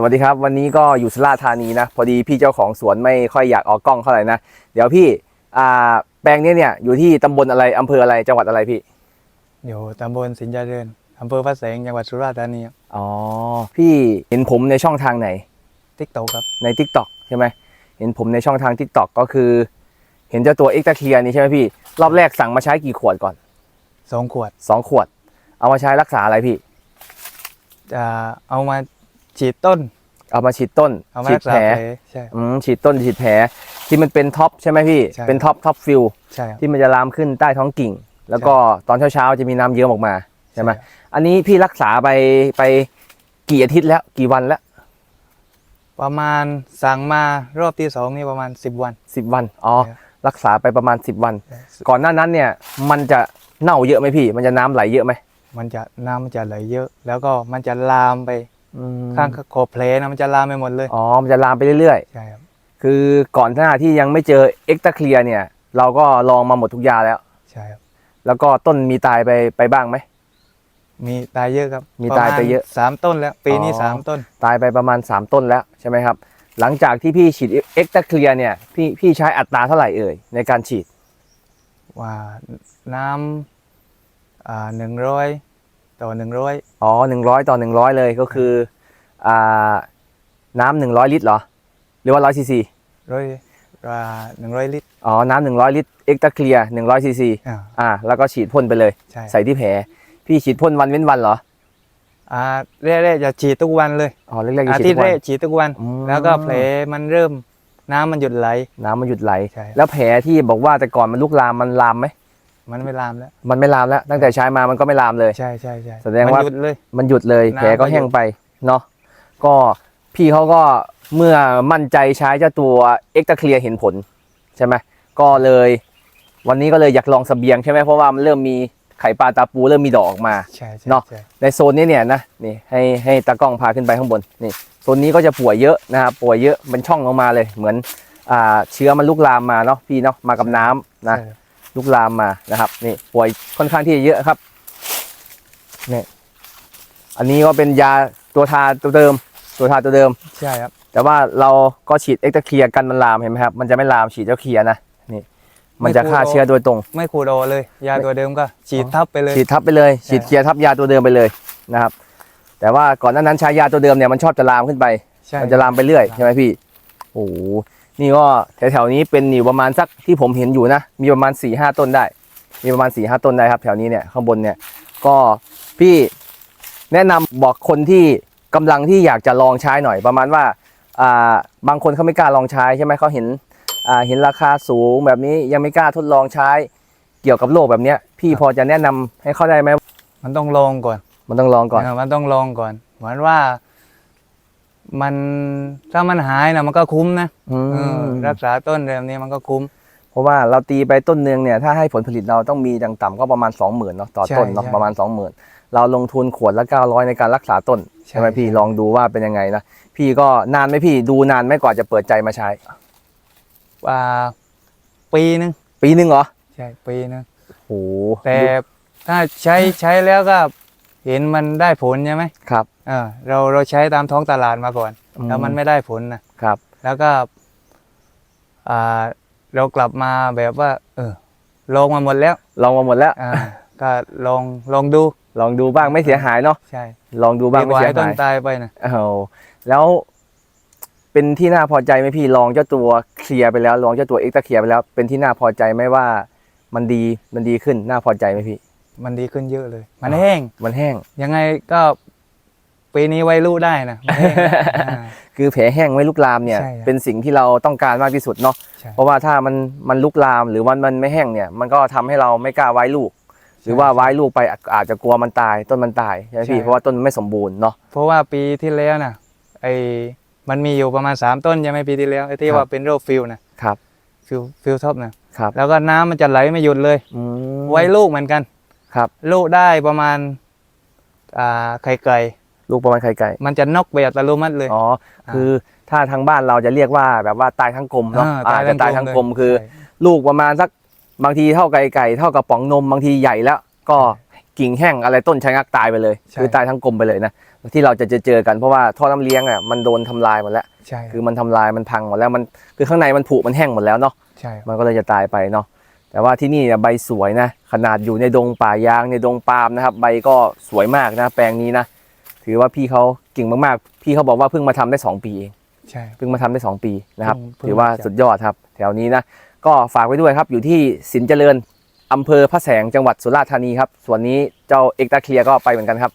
สวัสดีครับ วันนี้ก็อยู่สุราษฎร์ธานีนะ พอดีพี่เจ้าของสวนไม่ค่อยอยากออกกล้องเท่าไหร่นะ เดี๋ยวพี่อ่าแปลงนี้เนี่ยอยู่ที่ตำบลอะไรอำเภออะไรจังหวัดอะไรพี่ อยู่ตำบลสินเจริญอำเภอพระแสงจังหวัดสุราษฎร์ธานีอ๋อพี่เห็นผมในช่องทางไหนติ๊กโตครับ ใน t ิ k t o k ใช่ไหมเห็นผมในช่องทาง t ิ k t o k ก็คือ เห็นเจ้าตัวเอ็กตาเคียนี่ใช่ไหมพี่ รอบแรกสั่งมาใช้กี่ขวดก่อนสองขวดสองขวด เอามาใช้รักษาอะไรพี่ จะเอามา ฉีดต้น เอามาฉีดต้นเอามาฉีรัดกษาแผลแผลใช่ อืมฉีดต้นฉีดแผลที่มันเป็นท็อปใช่ไหมพี่ ใช่ เป็นท็อปท็อปฟิลใช่ครับ ที่มันจะลามขึ้นใต้ท้องกิ่ง แล้วก็ตอนเช้าๆจะมีน้ำเยิ้มออกมาใช่ไหมอันนี้พี่รักษาไปไปกี่อาทิตย์แล้วกี่วันแล้วประมาณสั่งมารอบที่สองนี่ประมาณสิบวัน สิบวันอ๋อครับรักษาไปประมาณ10วัน ก่อนหน้านั้นเนี่ยมันจะเน่าเยอะไหมพี่ มันจะน้ำไหลเยอะไหมมันจะน้ำมันจะไหลเยอะ แล้วก็มันจะลามไป อืมข้างขอบแผลนะมันจะลามไปหมดเลยอ๋อมันจะลามไปเรื่อยใช่ครับๆ คือก่อนหน้าที่ยังไม่เจอเอ็กตาเคลียเนี่ย เราก็ลองมาหมดทุกยาแล้ว ใช่ครับแล้วก็ต้นมีตายไปไปบ้างไหม มีตายเยอะครับมีตายไปเยอะรมณสามต้นแล้ว ปีนี้อ๋อ สามต้น ตายไปประมาณ 3 ต้นแล้วใช่ไหมครับ หลังจากที่พี่ฉีดเอ็กตาเคลียเนี่ยพี่พี่ใช้อัตราเท่าไหร่เอ่ยในการฉีดว่าน้ำอ่าหนึ่งร้อย ต่อหนึ่งร้อยอ๋อหนึ่งร้อยต่อหนึ่งร้อยเลยก็คืออ่าน้ำหนึ่งร้อยลิตรเหรอ หรือว่าร้อยซีซีร้อยว่าหนึ่งร้อยลิตร อ๋อ น้ำหนึ่งร้อยลิตร เอ็กตาเคลียหนึ่งร้อยซีซีอ่าอ่าแล้วก็ฉีดพ่นไปเลยใช่ใส่ที่แผล พี่ฉีดพ่นวันเว้นวันเหรอ อ่าแรกๆจะฉีดทุกวันเลย อ๋อแรกๆจะอาฉีดทิทุตย์กแรวันกฉีดทุกวันอืมแล้วก็แผลมันเริ่ม น้ำมันหยุดไหล น้ำมันหยุดไหลใช่แล้วแผลที่บอกว่าแต่ก่อนมันลุกลามมันลามไหม มันไม่ลามแล้ว มันไม่ลามแล้ว ตั้งแต่ใช้มามันก็ไม่ลามเลย ใช่ใช่ใช่แสดงว่า มันหยุดเลย มันหยุดเลย น้ำ แผลก็ก็หยุดแห้งไป เนาะ ก็พี่เขาก็เมื่อมั่นใจใช้เจ้าตัวเอ็กตาเคลียเห็นผล ใช่ไหม ก็เลย วันนี้ก็เลยอยากลองเสบียงใช่ไหมเพราะว่ามันเริ่มมีไข่ปลาตาปูเริ่มมีดอกออกมา ใช่ใช่เนาะ ใช่ในโซนนี้เนี่ยนะนี่ให้ให้ตากล้องพาขึ้นไปข้างบนนี่โซนนี้ก็จะป่วยเยอะนะครับป่วยเยอะเป็นช่องออกมาเลย เหมือนอ่าเชื้อมันลุกลามมาเนาะพี่เนาะมากับน้ำนะ ใช่ ลุกลามมานะครับนี่ป่วยค่อนข้างที่จะเยอะครับเนี่ยอันนี้ก็เป็นยาตัวทาตัวเดิม ตัวทาตัวเดิม ใช่ครับ แต่ว่าเราก็ฉีดเอ็กตาเคลียร์กันมันลามเห็นไหมครับ มันจะไม่ลามฉีดเจ้าเคลียร์นะนี่ มันจะฆ่าเชื้อโดยตรง ไม่ขูดออกเลย ยาตัวเดิมก็ ฉีดทับไปเลย ฉีดทับไปเลยใช่ฉีดเคลียร์ทับยาตัวเดิมไปเลยนะครับ แต่ว่าก่อนหน้านั้นใช้ยาตัวเดิมเนี่ยมันชอบจะลามขึ้นไปใช่มันจะลามไปเรื่อยใช่ไหมพี่ โอ้โห นี่ก็แถวๆนี้เป็นอยู่ประมาณสักที่ผมเห็นอยู่นะ มีประมาณ4ี่ห้าต้นได้ มีประมาณ4ี่ห้าต้นได้ครับ แถวนี้เนี่ยข้างบนเนี่ย ก็พี่แนะนำบอกคนที่กำลังที่อยากจะลองใช้หน่อย ประมาณว่าอ่าบางคนเขาไม่กล้าลองใช้ใช่ไหมเขาเห็นอ่าเห็นราคาสูงแบบนี้ยังไม่กล้าทดลองใช้เกี่ยวกับโรคแบบเนี้ย พี่พอจะแนะนำให้เขาได้ไหมมันต้องลองก่อน มันต้องลองก่อนเมันต้องลองก่อน เหมือนว่า มันถ้ามันหายนะมันก็คุ้มนะอืเออมรักษาต้นแบบนี้มันก็คุ้ม เพราะว่าเราตีไปต้นเนืองเนี่ยถ้าให้ผลผลิตเราต้องมีดังต่ำก็ประมาณ 20,000เนาะต่อใช่ต้นเนาะใช่ประมาณ 20,000 เราลงทุนขวดละ 900 ในการรักษาต้นใช่ใช่ไหมพี่ใช่ ลองดูว่าเป็นยังไงนะพี่ก็นานไหมพี่ดูนานไหมกว่าจะเปิดใจมาใช้ว่าปีนึงปีหนึ่งเหรอใช่ปีนึงโอ้โหแต่ถ้าใช้ใช้แล้วก็เห็นมันได้ผลใช่ไหมครับ เออเราเราใช้ตามท้องตลาดมาก่อน อืแล้วมันไม่ได้ผลนะครับ แล้วก็อ่าเรากลับมาแบบว่า เออลองมาหมดแล้วลองมาหมดแล้ว อ่า ก็ลองลองดูลองดูบ้างไม่เสียหายเนาะใช่ลองดูบ้างดีกไม่ว่าเสียให้ต้หานยตายไปนะเอาแล้วเป็นที่น่าพอใจไหมพี่ลองเจ้าตัวเคลียร์ไปแล้วลองเจ้าตัวเอ็กซ์ตาเคลียร์ไปแล้ว เป็นที่น่าพอใจไหมว่า มันดีมันดีขึ้นน่าพอใจไหมพี่ มันดีขึ้นเยอะเลย มันแห้งมันแห้งยังไงก็ ปีนี้ไว้รู้ได้นะมันแห้งอ่าคือแผลแห้งไม่ลุกลามเนี่ย ใช่ครับเป็นสิ่งที่เราต้องการมากที่สุดเนาะใช่ เพราะว่าถ้ามันมันลุกลามหรือมันมันไม่แห้งเนี่ย มันก็ทำให้เราไม่กล้าไว้ลูก หรือว่าไว้ลูกไปอาอาจจะกลัวมันตายต้นมันตายใช่ไหมพี่ใช่เพราะว่าต้นมันไม่สมบูรณ์เนาะ เพราะว่าปีที่แล้วนะไอ้มันมีอยู่ประมาณสามต้นใช่ไหมปีที่แล้วไอ้ที่ครับ ว่าเป็นโรคฟิลนะครับฟิลฟิลท็อปนะครับแล้วก็น้ำมันจะไหลไม่หยุดเลย อืมไว้ลูกเหมือนกัน ครับ ลูกได้ประมาณอ่าไข่ไก่ ลูกประมาณไข่ไก่ มันจะนอกไปอัตโนมัติเลย อ๋อ คือถ้าทางบ้านเราจะเรียกว่าแบบว่าตายทั้งกลมเนาะอ่าอาจจะตายทั้งกลมเลยคือใช่ลูกประมาณสักบางทีเท่าไก่ไก่เท่ากับป๋องนมบางทีใหญ่แล้ว ก็กิ่งแห้งอะไรต้นชะงักตายไปเลยใช่คือตายทั้งกลมไปเลยนะที่เราจะเจอเจอกันเพราะว่าท่อน้ำเลี้ยงอะมันโดนทำลายหมดแล้วใช่คือมันทำลายมันพังหมดแล้วมันคือข้างในมันผุมันแห้งหมดแล้วเนาะใช่ครับมันก็เลยจะตายไปเนาะแต่ว่าที่นี่เนี่ยใบสวยนะ ขนาดอยู่ในดงป่ายางในดงปาล์มนะครับ ใบก็สวยมากนะ แปลงนี้นะ ถือว่าพี่เขาเก่งมากๆ พี่เขาบอกว่าเพิ่งมาทำได้ 2 ปีเองใช่เพิ่งมาทำได้ 2 ปีนะครับเพิ่งเพิ่งถือว่ามาจากสุดยอดครับ แถวนี้นะ ก็ฝากไว้ด้วยครับ อยู่ที่สินเจริญอำเภอพระแสงจังหวัดสุราษฎร์ธานีครับ ส่วนนี้เจ้าเอกตาเคลียร์ก็ไปเหมือนกันครับ